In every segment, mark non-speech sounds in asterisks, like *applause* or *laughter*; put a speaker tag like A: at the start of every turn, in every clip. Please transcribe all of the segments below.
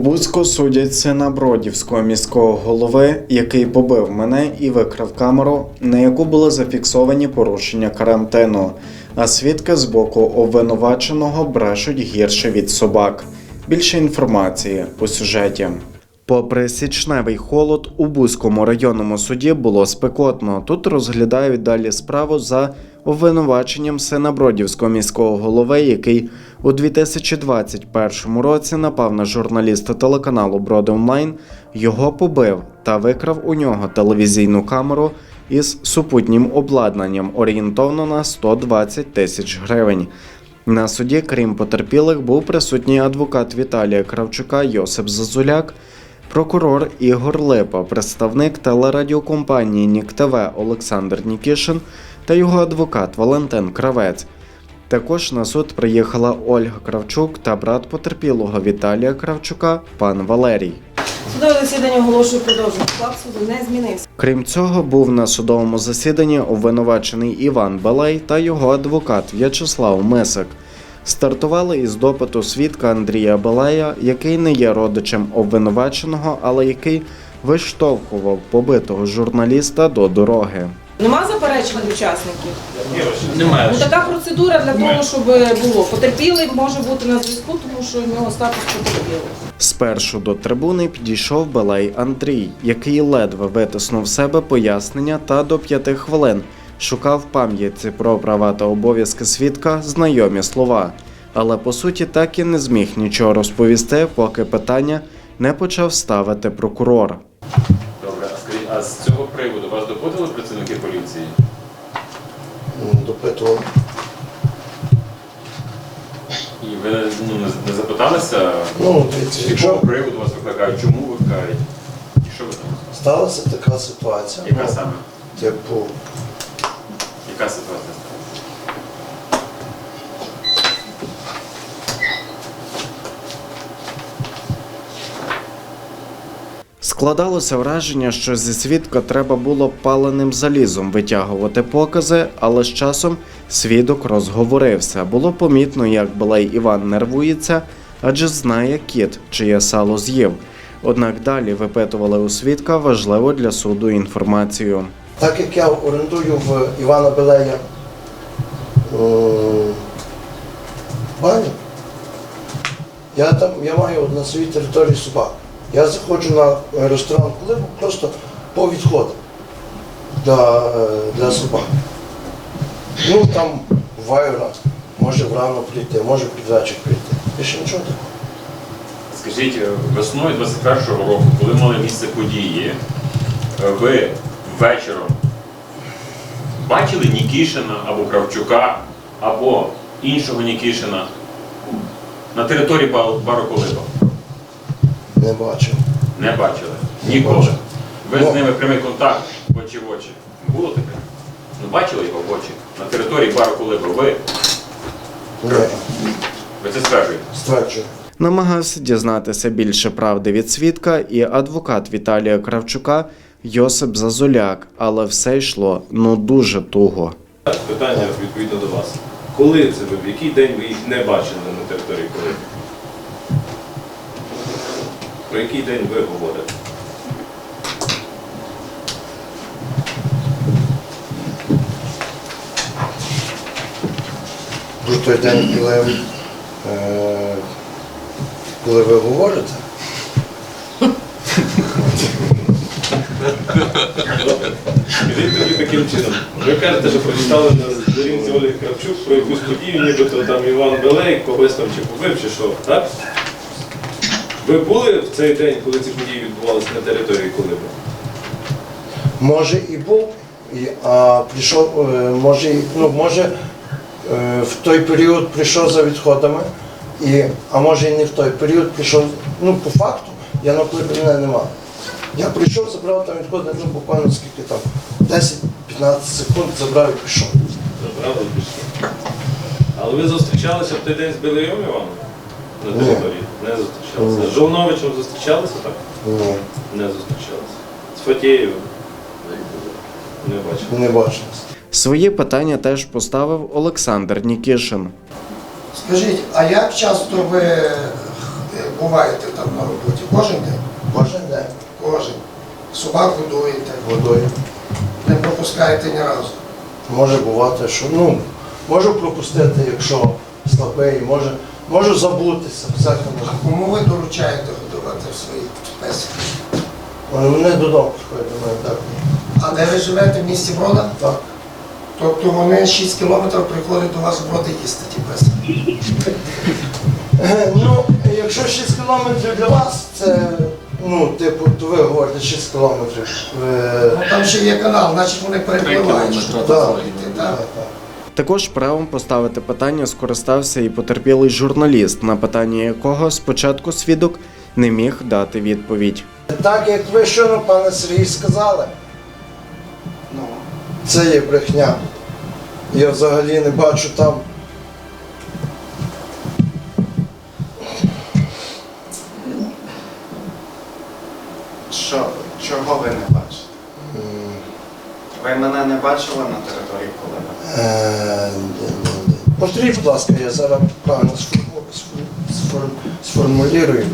A: Бузьку судять сина Бродівського міського голови, який побив мене і викрав камеру, на яку були зафіксовані порушення карантину. А свідки з боку обвинуваченого брешуть гірше від собак. Більше інформації у сюжеті. Попри січневий холод, у Бузькому районному суді було спекотно. Тут розглядають далі справу за обвинуваченням сина Бродівського міського голови, який у 2021 році напав на журналіста телеканалу Броди Онлайн, його побив та викрав у нього телевізійну камеру із супутнім обладнанням орієнтовно на 120 тисяч гривень. На суді, крім потерпілих, був присутній адвокат Віталія Кравчука Йосип Зазуляк, прокурор Ігор Липа, представник телерадіокомпанії Нік ТВ Олександр Нікішин та його адвокат Валентин Кравець. Також на суд приїхала Ольга Кравчук та брат потерпілого Віталія Кравчука, пан Валерій.
B: Судове засідання оголошую продовження. Склад суду не змінився.
A: Крім цього, був на судовому засіданні обвинувачений Іван Балей та його адвокат В'ячеслав Мисик. Стартували із допиту свідка Андрія Балея, який не є родичем обвинуваченого, але який виштовхував побитого журналіста до дороги.
B: Нема заперечень учасників.
C: Немає.
B: Ну така процедура для того, щоб було. Потерпілий може бути на зв'язку, тому що в нього статус потерпілий.
A: Спершу до трибуни підійшов Балей Андрій, який ледве витиснув себе пояснення та до п'яти хвилин шукав в пам'ятці про права та обов'язки свідка знайомі слова, але по суті так і не зміг нічого розповісти, поки питання не почав ставити прокурор.
C: Добре, а скажіть, а з цього приводу вас допитували працівники поліції?
D: Допитував.
C: І ви ну, не, не запиталися,
D: Ну, дивіться, якщо
C: приводу вас викликають, чому викликають? І що ви там?
D: сталася така ситуація,
C: Яка
D: ну,
C: саме?
D: типу,
C: Яка ситуація?
A: Складалося враження, що зі свідка треба було паленим залізом витягувати покази, але з часом свідок розговорився. Було помітно, як Балей Іван нервується, адже знає кіт, чиє сало з'їв. Однак далі випитували у свідка важливу для суду інформацію.
D: так як я орендую в Івана Белея баню, я там я маю на своїй території собак. Я заходжу на ресторан Колибу просто по відходу для, е, для собак. Ну там буває раз, може врано прийти, може під вечір прийти. Більше нічого такого.
C: Скажіть, е, весною 21-го року, коли мали місце події, е, ви вечором бачили Нікішина або Кравчука, або іншого Нікішина на території ба- бару Колиба?
D: Не бачив.
C: Не бачили. Ніколи. Ви
D: Ну.
C: з ними прямий контакт очі в очі. Було таке? Ну бачили його в очі? На території бару Колиба. Ви,
D: Ні,
C: ви це стверджуєте?
D: стверджую.
A: Намагався дізнатися більше правди від свідка і адвокат Віталія Кравчука Йосип Зазуляк, але все йшло ну дуже туго.
E: Питання відповідно до вас. Коли це ви, в який день ви їх не бачили на території Криму? Про який день ви говорите?
D: Про той день, коли, е, коли ви говорите,
E: тоді таким чином. Ви кажете, що прочитали на сторінці Олі Кравчук про якусь подію, нібито там Іван Белей, когось там чи побив, чи що, так? Ви були в цей день, коли ці події відбувалися на території Колиби?
D: може і був, і, а прийшов, е, може, і- ну, може е, в той період прийшов за відходами, і, а може і не в той період прийшов, ну по факту, я на мене немає. Я прийшов, забрав там відходи, ну буквально скільки там, 10-15 секунд забрав і пішов.
E: Забрали пішли. Але ви зустрічалися в той день з Белеєм Іваном? На території? Не зустрічалися. З Жовновичем зустрічалися, так?
D: Ні,
E: Не зустрічалися. З Фатєєвим? Не бачив.
D: не бачив.
A: Свої питання теж поставив Олександр Нікішин.
F: Скажіть, а як часто ви буваєте там на роботі? Кожен день?
D: Кожен день
F: Кожен. Собак годуєте,
D: водою.
F: не пропускаєте ні разу.
D: Може бувати, що ну, можу пропустити, якщо слабий, може, можу забутися, всяке може.
F: А кому ви доручаєте годувати своїх песиків?
D: Вони мене додому приходять до мене так.
F: А де ви живете в місті Брода?
D: Так.
F: Тобто вони 6 кілометрів приходять до вас в Броди їсти ті песики.
D: Е, Ну, якщо 6 кілометрів для вас, це, ну, типу, то ви говорите 6 кілометрів. Е,
F: Ну там ще є канал, значить вони перепливають. щоб заходити,
D: так,
F: так.
D: так.
A: Також правом поставити питання скористався і потерпілий журналіст, на питання якого спочатку свідок не міг дати відповідь.
D: Так як ви щойно, пане Сергій, сказали,
F: Ну,
D: це є брехня. Я взагалі не бачу там.
G: Що, чого ви не бачите? Ви мене не бачили на території
D: Повторіть, будь ласка, я зараз правильно сформу- сфор- сфор- сформулюю.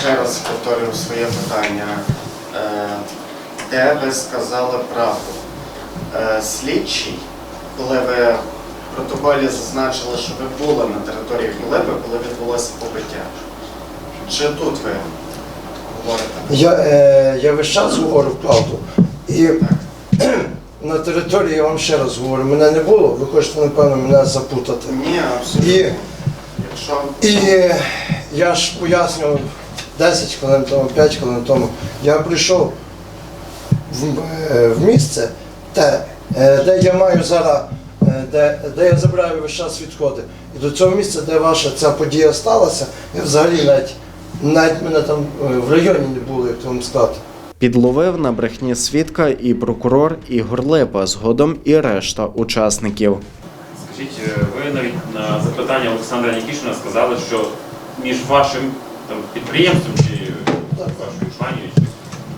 G: Ще раз повторюю своє питання. Е, Де ви сказали правду? Е, Слідчий, коли ви в протоколі зазначили, що ви були на території Колеби, коли відбулося побиття. Чи тут ви говорите?
D: Я, е, я весь час говорю правду. І *clears throat* на території я вам ще раз говорю, мене не було, ви хочете, напевно, мене запутати.
G: Ні, абсолютно.
D: І,
G: Якщо
D: і я ж пояснював 10 хвилин тому, 5 хвилин тому. Я прийшов в, е, в місце, те, е, де я маю зараз, е, де, де я забираю весь час відходи. І до цього місця, де ваша ця подія сталася, я взагалі навіть, навіть мене там в районі не було, як вам сказати.
A: Підловив на брехні свідка і прокурор Ігор Липа, згодом і решта учасників.
C: Скажіть, е, ви навіть на запитання Олександра Нікішина сказали, що між вашим там, підприємством чи вашою компанією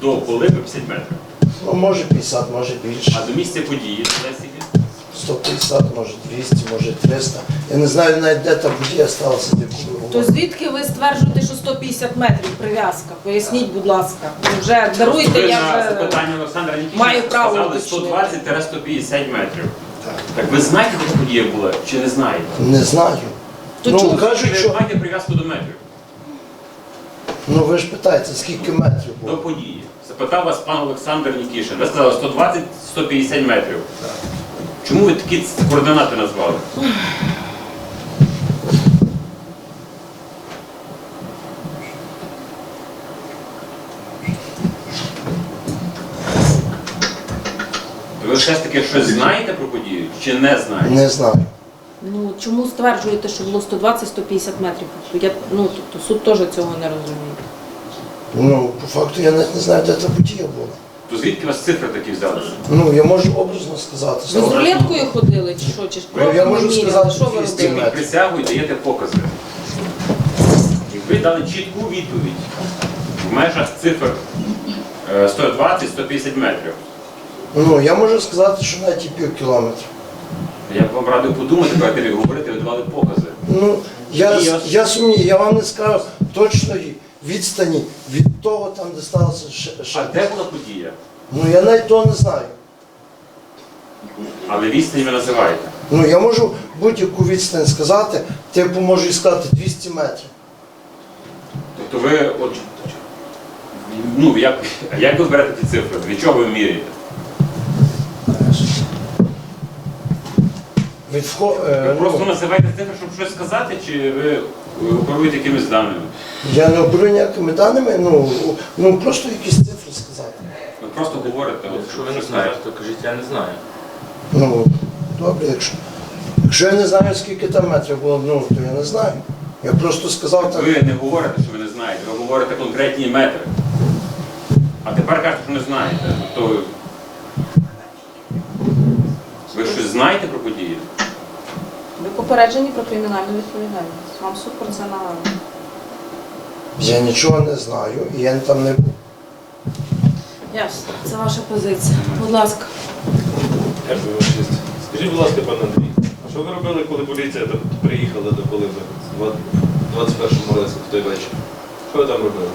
C: до Колиби 50 метрів,
D: Ну, може 50, може більше.
C: а до місця події десь скільки?
D: 150, може 200, може 300. Я не знаю навіть, де та подія сталася, де коли
B: То звідки ви стверджуєте, що 150 метрів прив'язка? Поясніть, будь ласка. Ну, Вже даруйте,
C: Ви
B: я
C: на
B: вже
C: запитання Олександра Нікішина
B: маю право
C: сказали
B: уточнити.
C: 120-150 метрів.
G: Так.
C: Так ви знаєте, де подія була чи не знаєте?
D: Не знаю.
B: То
D: ну,
B: чому?
D: кажуть,
C: Ви
D: що...
C: маєте прив'язку до метрів,
D: Ну ви ж питаєте, скільки метрів
C: до
D: було?
C: події. Запитав вас пан Олександр Нікішин. Ви сказали 120-150 метрів. Чому ви такі координати назвали? Ви все ж таки щось знаєте про подію чи не знаєте?
D: Не знаю.
B: Ну чому стверджуєте, що було 120-150 метрів? Я, ну, тобто суд теж цього не розуміє.
D: Ну, по факту я навіть не знаю, де та подія була.
C: То звідки у вас цифри такі взялися?
D: Ну, я можу образно сказати.
B: Ви з рулеткою ходили чи що? Чи ж
D: Ну, я можу
B: міряли?
D: сказати,
B: що ви
D: 200
B: робили?
C: Ви присягу і даєте покази. І ви дали чітку відповідь в межах цифр е, 120-150 метрів.
D: Ну, я можу сказати, що навіть і пів кілометра.
C: Я б вам радив подумати, перед тим, як говорити, ви давали покази.
D: Ну, я,
C: І я-
D: я сумнію, я вам не скажу точної відстані від того, там, де сталося ще.
C: А де була подія?
D: Ну, я навіть того не знаю.
C: Але відстань ви називаєте.
D: Ну, я можу будь-яку відстань сказати, типу можу і сказати 200 метрів.
C: Тобто ви от. Ну, як, як ви берете ті цифри? Від чого ви міряєте?
D: Вхо...
C: Ви
D: е,
C: просто
D: ну,
C: називаєте цифри, щоб щось сказати, чи ви е, оперуєте якимись даними?
D: я не оперую ніякими даними, ну, ну просто якісь цифри сказати.
C: Ви просто говорите, от,
E: Якщо ви не знаєте, то кажіть, я не знаю.
D: Ну, добре, якщо. Якщо я не знаю, скільки там метрів було, ну, то я не знаю. Я просто сказав так.
C: Ви не говорите, що ви не знаєте, ви говорите конкретні метри. А тепер кажете, що не знаєте. Тобто ви щось знаєте про події?
B: Попереджені про кримінальну відповідальність. Вам суд про це нагадує.
D: Я нічого не знаю, і я там не був.
B: Ясно. Це ваша позиція. Будь ласка.
E: Дякую, ваша честь. Скажіть, будь ласка, пане Андрій, а що ви робили, коли поліція до- приїхала до Колиби? Два- в 21-му році в той вечір? Що ви там робили?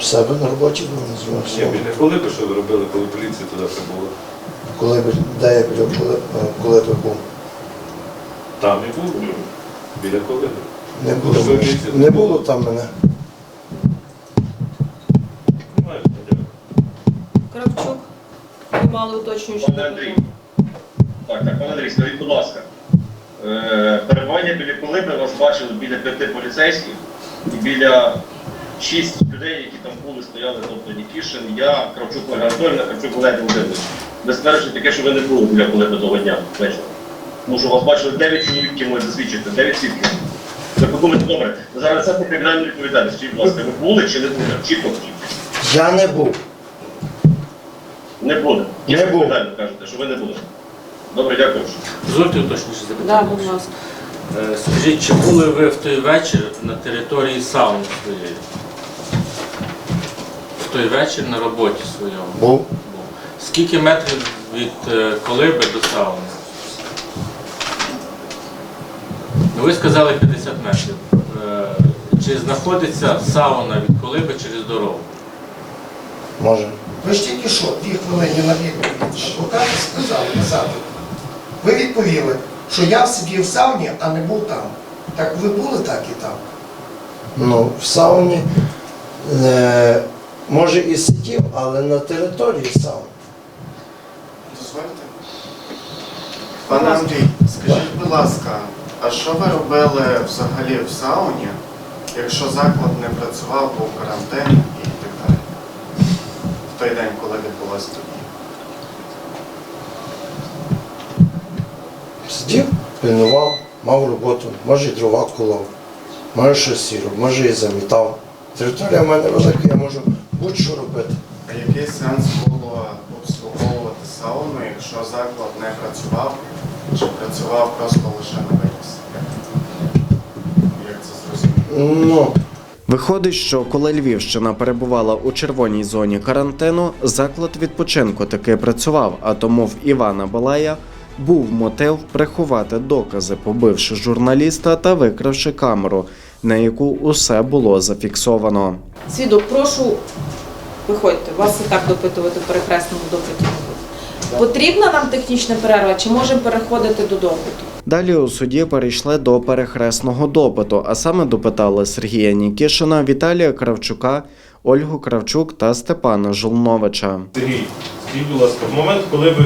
D: В себе на роботі був
E: Ні,
D: називався.
E: біля Колиби, що ви робили, коли поліція туди прибула?
D: Коли б де я біля коли, е, коли би був.
E: Там і був, біля Колиби.
D: Не було,
E: Ви
D: мене. не було там мене.
B: Кравчук, ви мали уточнюючи
H: Пане Андрій. Так, так, пане Андрій, скажіть, будь ласка. Е, перебування біля Колиби вас бачили біля п'яти поліцейських і біля шість людей, які там були, стояли, тобто Нікішин, я, Кравчук Ольга Анатольовна, Кравчук Олег Володимирович. Ви стверджуєте таке, що ви не були біля Колиби того дня вечора. Тому що вас бачили 9 чоловік, які можуть засвідчити, 9 свідків. Ви подумайте, добре, зараз це по кримінальній відповідальності. Скажіть, будь ласка, ви були чи не були? Чітко скажіть.
D: Я не був.
H: Не були.
D: Не був.
H: питання кажете, що ви не були. Добре, дякую.
I: Дозвольте уточніше
B: Да, будь ласка.
I: Е, Скажіть, чи були ви в той вечір на території сауни своєї? В той вечір на роботі своєму?
D: Був.
I: Був. Скільки метрів від е, колиби до сауни? Ну, ви сказали 50 метрів. Е, Чи знаходиться сауна від колиби через дорогу?
D: Може.
F: Ви ж тільки що, дві хвилини на відповідь. Адвокати сказали назад. Ви відповіли, що я сидів в сауні, а не був там. Так ви були так і там.
D: Ну, в сауні, е, може і сидів, але на території сауни.
G: Дозвольте. Пане Андрій, скажіть, будь ласка, а що ви робили взагалі в сауні, якщо заклад не працював, був карантин і так далі? В той день, коли відбулася подія?
D: Сидів, пильнував, мав роботу, може і дрова колов, може щось сіру, може і замітав. Територія в мене велика, я можу будь-що робити.
G: А який сенс було обслуговувати сауну, якщо заклад не працював, чи працював просто лише на виніс? Як це зрозуміти?
D: Ну,
A: Виходить, що коли Львівщина перебувала у червоній зоні карантину, заклад відпочинку таки працював, а тому в Івана Балая був мотив приховати докази, побивши журналіста та викравши камеру, на яку усе було зафіксовано.
B: Свідок, прошу, виходьте, вас і так допитувати в перехресному допиті. не буде. Потрібна нам технічна перерва, чи можемо переходити до допиту?
A: Далі у суді перейшли до перехресного допиту, а саме допитали Сергія Нікішина, Віталія Кравчука, Ольгу Кравчук та Степана Жолновича.
E: Сергій, скажіть, будь ласка, в момент, коли ви,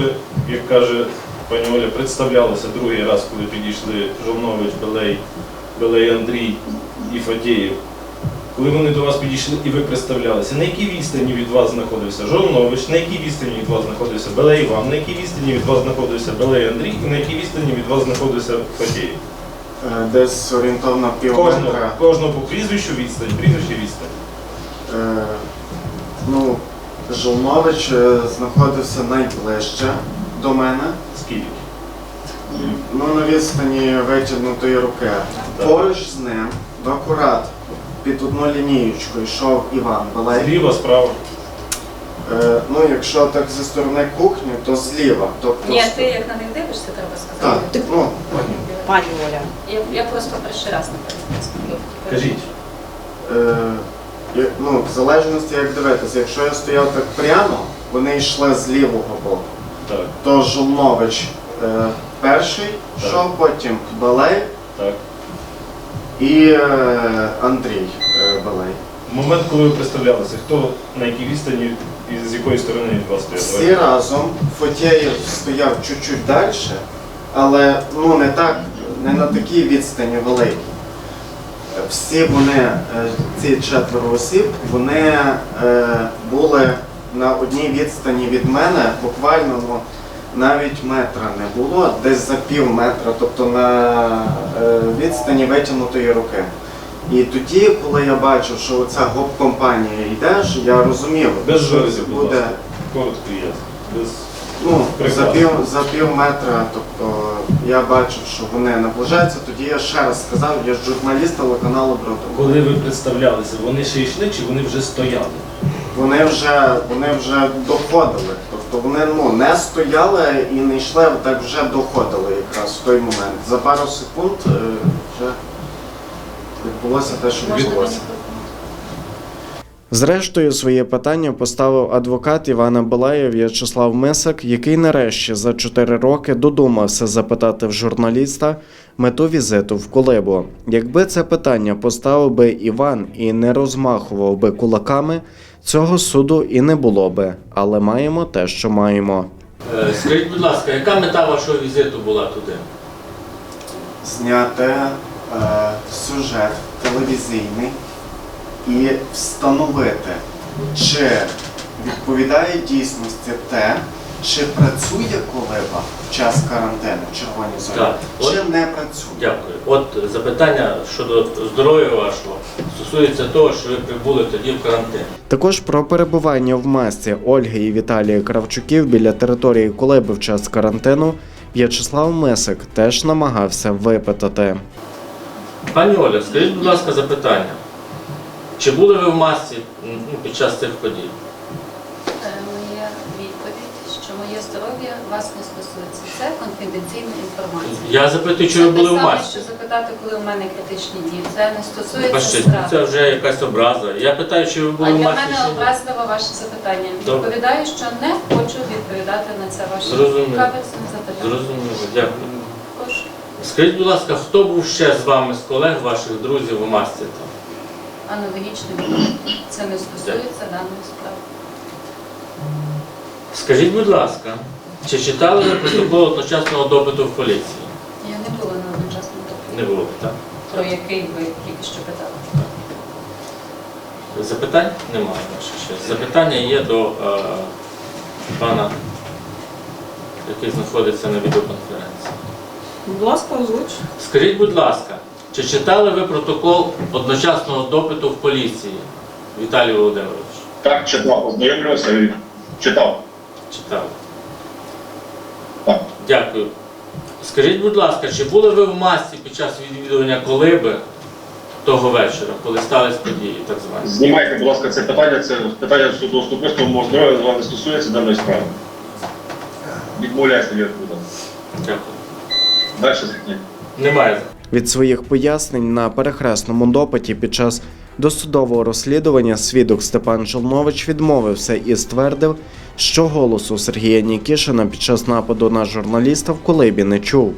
E: як каже пані Оля, представлялися другий раз, коли підійшли Жовнович, Белей, Белей Андрій і Фатєєв, коли вони до вас підійшли і ви представлялися, на якій відстані від вас знаходився Жовнович, на якій відстані від вас знаходився Белей Іван, на якій відстані від вас знаходився Белей Андрій і на якій відстані від вас знаходився Фатєєв?
G: Е, Десь орієнтовно пів
E: Кожного,
G: метра.
E: кожного по прізвищу відстань, прізвище відстань.
G: Е, ну, Жолнович е, знаходився найближче до мене,
E: Скільки?
G: ну на відстані витягнутої руки.
E: Так.
G: Поруч з ним, акурат, під одну лінієчку йшов Іван Балей.
E: Зліва, справа.
G: Е, ну, якщо так зі сторони кухні, то зліва. Тобто,
J: Ні, ти як на них дивишся, треба
G: так,
J: сказати.
G: ну,
B: Пані Оля.
J: Я, я просто перший раз на
E: Кажіть.
G: е, ну, в залежності як дивитися, якщо я стояв так прямо, вони йшли з лівого боку.
E: Так,
G: То Жолнович е, перший
E: Так.
G: йшов, потім Балей
E: так.
G: І е, Андрій е, Балей.
E: Момент, коли ви представлялися, хто на якій відстані і з якої сторони від вас стояв?
G: Всі разом Фотєєв стояв чуть-чуть далі, але ну не так, не на такій відстані великій. Всі вони, е, ці четверо осіб, вони були на одній відстані від мене, буквально ну, навіть метра не було, десь за пів метра, тобто на е, відстані витягнутої руки. І тоді, коли я бачив, що ця гоп-компанія йде, я розумів,
E: Без
G: що
E: будь
G: буде.
E: ласка. Коротко і ясно. Без...
G: Ну, за пів, за пів метра, тобто я бачив, що вони наближаються, тоді я ще раз сказав, я ж журналіст телеканалу Бродом.
E: Коли ви представлялися, вони ще йшли чи вони вже стояли?
G: Вони вже, вони вже доходили. Тобто вони ну, не стояли і не йшли, так вже доходили якраз в той момент. За пару секунд е, вже відбулося те, що відбулося.
A: Зрештою, своє питання поставив адвокат Івана Балая В'ячеслав Мисак, який нарешті за чотири роки додумався запитати в журналіста мету візиту в Колибу. Якби це питання поставив би Іван і не розмахував би кулаками, цього суду і не було би. Але маємо те, що маємо.
I: Е, Скажіть, будь ласка, яка мета вашого візиту була туди?
G: Зняти е, сюжет телевізійний і встановити, чи відповідає дійсності те, чи працює колиба в час карантину в червоній зоні,
I: Так.
G: чи не працює.
I: Дякую. От запитання щодо здоров'я вашого стосується того, що ви прибули тоді в карантин.
A: Також про перебування в масці Ольги і Віталія Кравчуків біля території Колиби в час карантину В'ячеслав Мисик теж намагався випитати.
I: Пані Оля, скажіть, будь ласка, запитання. Чи були ви в масці м, ну, під час цих подій?
J: Е, Моя відповідь, що моє здоров'я вас не стосується. Це конфіденційна інформація.
I: Я запитую, чи ви були в
J: саме,
I: масці?
J: що запитати, коли у мене критичні дні. Це не стосується
I: Бачите,
J: справи.
I: це вже якась образа. Я питаю, чи ви
J: А
I: були в
J: для
I: масці?
J: мене
I: чи ні?
J: образливо ваше запитання.
I: Добре.
J: Відповідаю, що не хочу відповідати на це ваше
I: Зрозуміло.
J: каверсне запитання.
I: Зрозуміло, дякую.
J: Прошу.
I: Скажіть, будь ласка, хто був ще з вами, з колег ваших друзів у масці там?
J: Аналогічно. Це не стосується даної справи.
I: Скажіть, будь ласка, чи читали ви протокол одночасного допиту в поліції?
J: Я не була на одночасному допиті,
I: Не було, так?
J: про який ви тільки що питали.
I: Запитань немає, честь. Запитання є до е, пана, який знаходиться на відеоконференції.
B: Будь ласка, озвуч.
I: Скажіть, будь ласка, чи читали ви протокол одночасного допиту в поліції, Віталій Володимирович?
H: Так, читав, ознайомлювався і читав.
I: Дякую. Скажіть, будь ласка, чи були ви в масці під час відвідування колиби того вечора, коли стались події, так звані?
H: Знімайте, будь ласка, це питання, це питання суду особистого мого здоров'я з вами стосується даної справи. Відмовляюся від відповідати.
I: Дякую.
H: Далі запитання.
I: Немає.
A: Від своїх пояснень на перехресному допиті під час досудового розслідування свідок Степан Челнович відмовився і ствердив, що голосу Сергія Нікішина під час нападу на журналіста в Колибі не чув.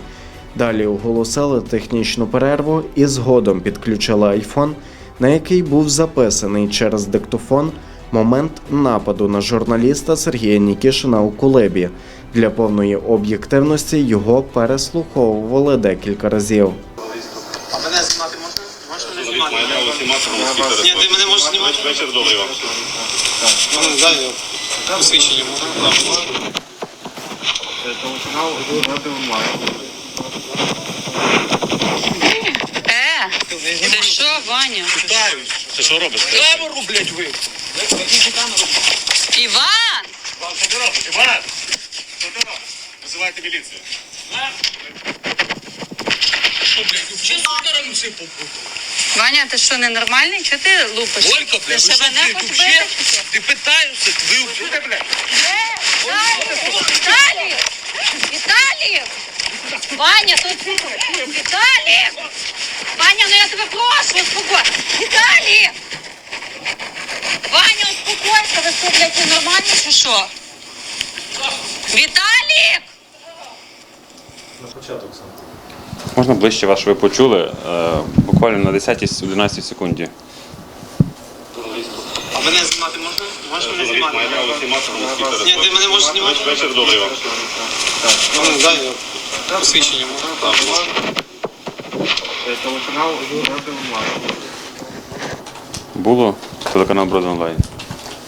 A: Далі оголосили технічну перерву і згодом підключили айфон, на який був записаний через диктофон момент нападу на журналіста Сергія Нікішина у Кулебі. Для повної об'єктивності його переслуховували декілька разів.
K: А мене знімати можна? Можеш мене знімати? Ні, ти мене можеш знімати? Вечір добрий вам. Ну, дай посвідчення можна?
L: Е, ти що, Ваня?
K: Ти що робиш? Камеру, блядь, ви!
L: Іван!
K: Що ти робиш? Іван! Що ти робиш? Визивайте міліцію. Блядь, що сударом сипав?
L: Ваня, ти що, ненормальний? Чого ти лупиш?
K: Олька,
L: ти
K: блядь,
L: ще
K: ви що,
L: мене
K: ти
L: хоч
K: вообще?
L: бити?
K: Ти питаєшся, ви вчите, блядь?
L: Е, Віталій! Віталій! Ваня, тут... Віталій! Ваня, ну я тебе прошу, успокой! Віталій! Ваня, успокойся, ви що, блядь, ненормальні чи що? Віталій!
M: Можна ближче вас, ви почули, е, буквально на 10-11 секунді.
K: А мене знімати можна? Можеш мене знімати? Ні, ти мене можеш знімати? Вечір добрий вам. Ну, дай посвідчення можна?
M: Було телеканал Броди онлайн.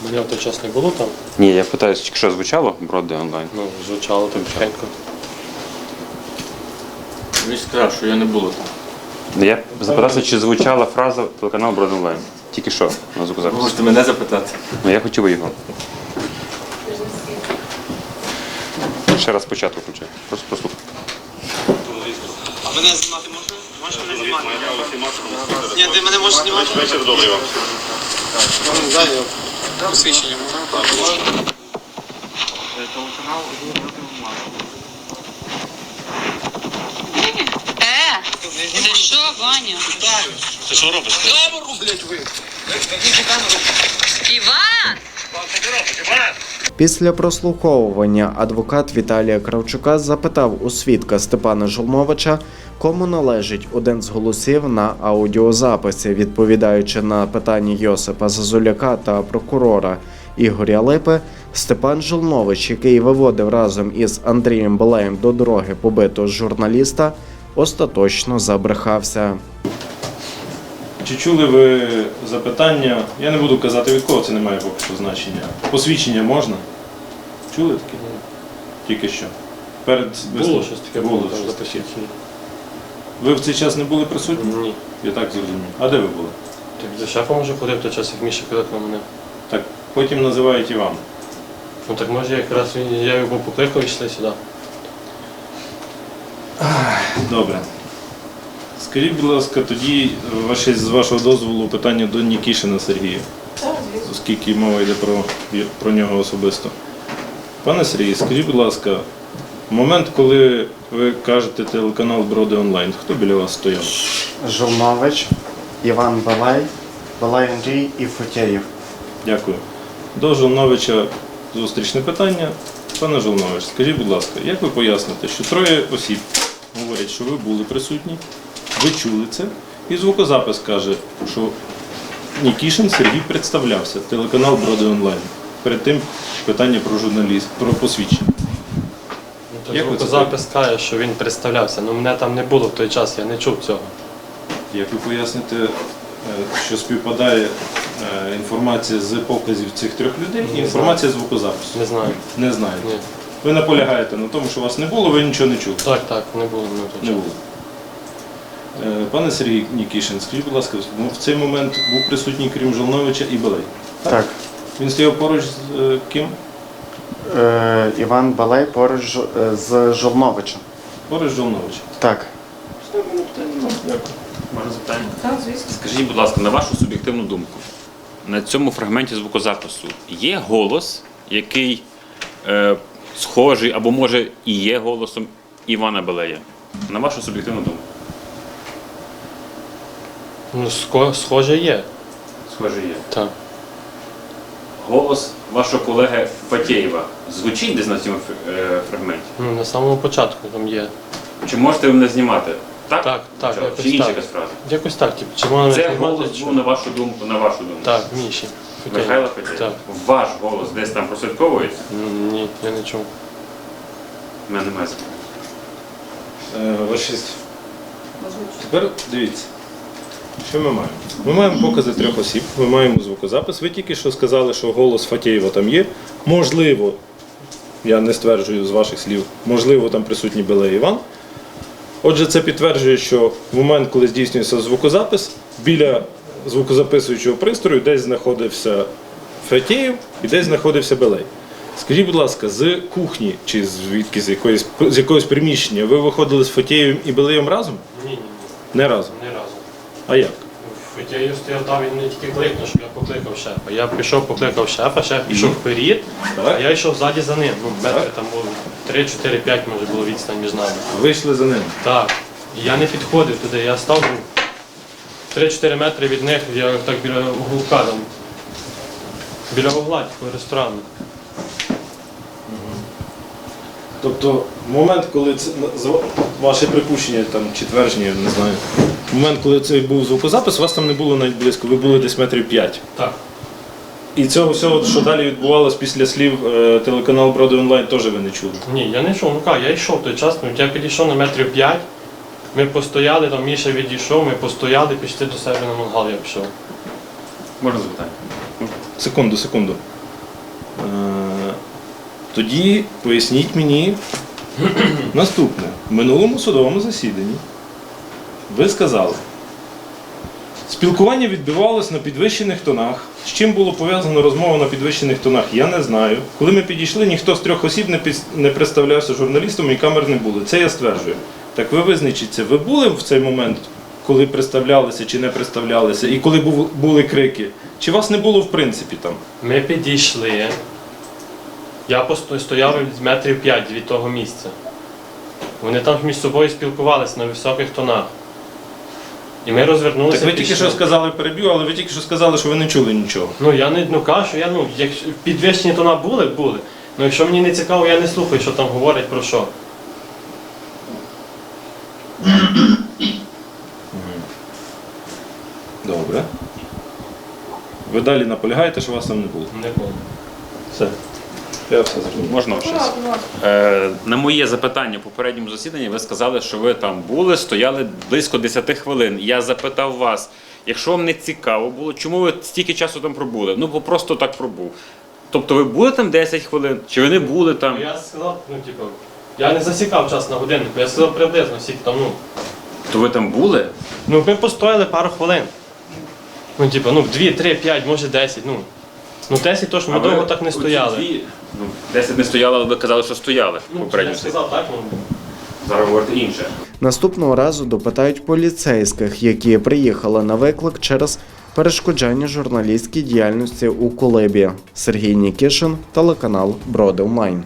E: Мене в той час не було там,
M: Ні, я питаюся, що звучало Броди онлайн.
E: ну, звучало так тихенько.
I: Він сказав, що я не було там.
M: Я запитався, чи звучала фраза телеканал Броди онлайн. Тільки що на звукозаписі.
I: Можете мене запитати.
M: Ну я хотів би його. Ще раз спочатку включай. Просто послухай.
K: А мене знімати можна? Можеш мене знімати? Ні, ти мене можеш знімати? Вечір добрий вам. Ну, посвідчення можна?
L: Ваня.
K: Ти що робиш? Камеру, блядь, ви!
L: Іван!
A: Після прослуховування адвокат Віталія Кравчука запитав у свідка Степана Жолновича, кому належить один з голосів на аудіозаписі, відповідаючи на питання Йосипа Зазуляка та прокурора Ігоря Липи, Степан Жолнович, який виводив разом із Андрієм Балеєм до дороги побитого журналіста, остаточно забрехався.
E: Чи чули ви запитання? Я не буду казати від кого, це не має поки що значення. Посвідчення можна? Чули таке? Тільки що. Перед
N: Було щось таке,
E: було
N: там
E: щось таке.
N: запишіть.
E: Ви в цей час не були присутні?
N: Ні.
E: Я так зрозумів. А де ви були?
N: Так за шефом вже ходив той час, як Міша кликав мене.
E: Так, потім називають і вам.
N: Ну так може якраз він- я його покликав і йшли сюди.
E: Добре. Скажіть, будь ласка, тоді ваше, з вашого дозволу питання до Нікішина Сергія,
B: Так, звісно.
E: оскільки мова йде про, про нього особисто. Пане Сергій, скажіть, будь ласка, в момент, коли ви кажете телеканал Броди онлайн, хто біля вас стояв?
G: Жолнович, Іван Балай, Балай Андрій і Фотєєв.
E: Дякую. До Жолновича зустрічне питання. Пане Жолнович, скажіть, будь ласка, як ви поясните, що троє осіб говорять, що ви були присутні, ви чули це, і звукозапис каже, що Нікішин Сергій представлявся, телеканал Броди онлайн. Перед тим питання про журналіст, про посвідчення.
N: Ну,
E: Як ви це
N: звукозапис каже, що він представлявся. Ну мене там не було в той час, я не чув цього.
E: Як ви поясните, е, що співпадає е, інформація з показів цих трьох людей і інформація з звукозапису?
N: Не знаю.
E: Не знаєте.
N: Ні.
E: Ви наполягаєте на тому, що вас не було, ви нічого не чули.
N: Так, так, не було в той
E: Не було. Е, Пане Сергій Нікішин, скажіть, будь ласка, ну, в цей момент був присутній крім Жолновича і Балей.
G: Так.
E: Він стояв поруч з е, ким?
G: Е, Іван Балай поруч е, з Жолновичем.
E: Поруч з Жолновичем.
G: Так.
E: Дякую.
M: Можна запитання?
B: Так, звісно.
M: Скажіть, будь ласка, на вашу суб'єктивну думку, на цьому фрагменті звукозапису є голос, який е, схожий або може і є голосом Івана Белея? На вашу суб'єктивну думку?
N: Ну, ско- схоже є.
M: Схоже є.
N: Так.
M: Голос вашого колеги Фатєєва звучить десь на цьому е, фрагменті?
N: Ну, на самому початку там є.
M: Чи можете ви мене знімати? Так?
N: Так, так,
M: Чи-
N: якось
M: Чи інша
N: так.
M: якась фраза?
N: Якось так, типу, чи можна
M: Це голос був на вашу думку, на вашу думку.
N: Так, Міші.
M: Михайла Фатєєва?
N: Так.
M: Ваш голос десь там прослідковується?
N: Ні, я не чув.
M: У мене немає запитань.
E: Е, Вашість. Тепер дивіться, що ми маємо? Ми маємо покази трьох осіб, ми маємо звукозапис. Ви тільки що сказали, що голос Фатєєва там є. Можливо, я не стверджую з ваших слів, можливо, там присутній Белей Іван. Отже, це підтверджує, що в момент, коли здійснюється звукозапис, біля звукозаписуючого пристрою десь знаходився Фатєєв і десь знаходився Белей. Скажіть, будь ласка, з кухні чи звідки з якоїсь з якогось приміщення ви виходили з Фатєєвим і Белеєм разом?
N: Ні, ні,
E: Не разом.
N: не разу.
E: А як?
N: Її стояв там, він мені тільки кликнув, щоб я покликав шефа. Я пішов, покликав шефа, шеф пішов вперед, а я йшов ззаді за ним. Ну, метри там було 3-4-5 може було відстань між нами.
E: Вийшли за ним.
N: Так. Я не підходив туди, я став ну, 3-4 метри від них, я так біля уголка там. Біля угла, типу, ресторану.
E: Тобто, момент, коли це ваше припущення там чи твердження, я не знаю. Момент, коли це був звукозапис, вас там не було навіть близько, ви були десь метрів 5.
N: Так.
E: І цього всього, що далі відбувалось після слів е, телеканал Броди онлайн, теж ви не чули.
N: Ні, я не йшов, ну як, я йшов той час, ну я підійшов на метрів 5, ми постояли, там Міша відійшов, ми постояли, пішли до себе на мангал, я пішов.
M: Можна запитання?
E: Секунду, секунду. Е, тоді поясніть мені *clears throat* наступне. В минулому судовому засіданні ви сказали, спілкування відбувалось на підвищених тонах. З чим було пов'язано розмова на підвищених тонах, я не знаю. Коли ми підійшли, ніхто з трьох осіб не, піс- не представлявся журналістом і камер не було. Це я стверджую. Так ви визначіться, ви були в цей момент, коли представлялися чи не представлялися, і коли були крики? Чи вас не було в принципі там?
N: Ми підійшли. Я стояв метрів 5 від того місця. Вони там між собою спілкувалися на високих тонах. І ми розвернулися.
E: Так ви тільки що сказали, переб'ю, але ви тільки що сказали, що ви не чули нічого.
N: Ну я не ну кажу, я ну, якщо підвищені тона були, були. Ну якщо мені не цікаво, я не слухаю, що там говорять про що.
E: Добре. Ви далі наполягаєте, що вас там не було?
N: Не було.
E: Все. Я все зрозумів.
C: Можна щось? Е, на моє запитання в попередньому засіданні ви сказали, що ви там були, стояли близько 10 хвилин. Я запитав вас, якщо вам не цікаво було, чому ви стільки часу там пробули? Ну, бо просто так пробув. Тобто ви були там 10 хвилин, чи ви не були там?
N: Я сказав, ну типу, я не засікав час на годиннику, я сказав приблизно скільки там, ну.
C: То ви там були?
N: Ну ми постояли пару хвилин. Ну, типу, ну 2, 3, 5, може 10, ну. Ну 10 точно, ми
C: А ви
N: довго так не
C: оці
N: стояли.
C: дві, Ну, 10 не стояли, але ви казали, що стояли
N: Ну,
C: попередньому
N: я сказав так, ну.
C: Зараз говорите інше.
A: Наступного разу допитають поліцейських, які приїхали на виклик через перешкоджання журналістській діяльності у Колибі. Сергій Нікішин, телеканал Броди Онлайн.